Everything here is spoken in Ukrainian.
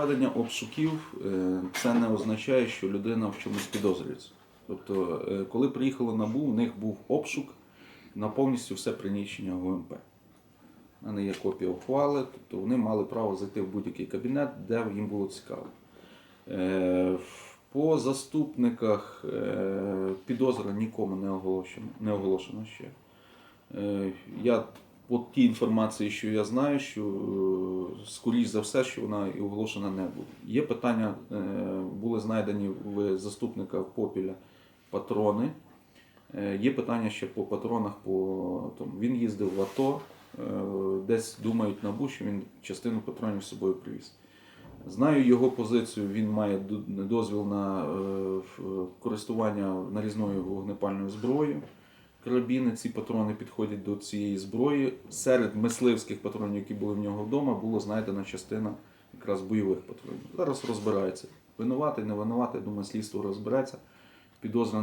проведення обшуків е, це не означає, що людина в чомусь підозрюється. Тобто, е, коли приїхало НАБУ, у них був обшук на повністю все приміщення ГУМП. У мене є копія ухвали, тобто вони мали право зайти в будь-який кабінет, де їм було цікаво. Е, По заступниках підозра нікому не оголошено, не оголошено ще. Я по тій інформації, що я знаю, що е, скоріш за все, що вона і оголошена не буде. Є питання, е, були знайдені в заступника Попіля патрони. Е, Є питання ще по патронах. По, там, він їздив в АТО, десь думають набу, що він частину патронів з собою привіз. Знаю його позицію, він має дозвіл на користування нарізною вогнепальною зброєю. Карабіни, ці патрони підходять до цієї зброї. Серед мисливських патронів, які були в нього вдома, була знайдена частина якраз бойових патронів. Зараз розбирається. Винуватий, не винуватий, думаю, слідство розбереться. Підозра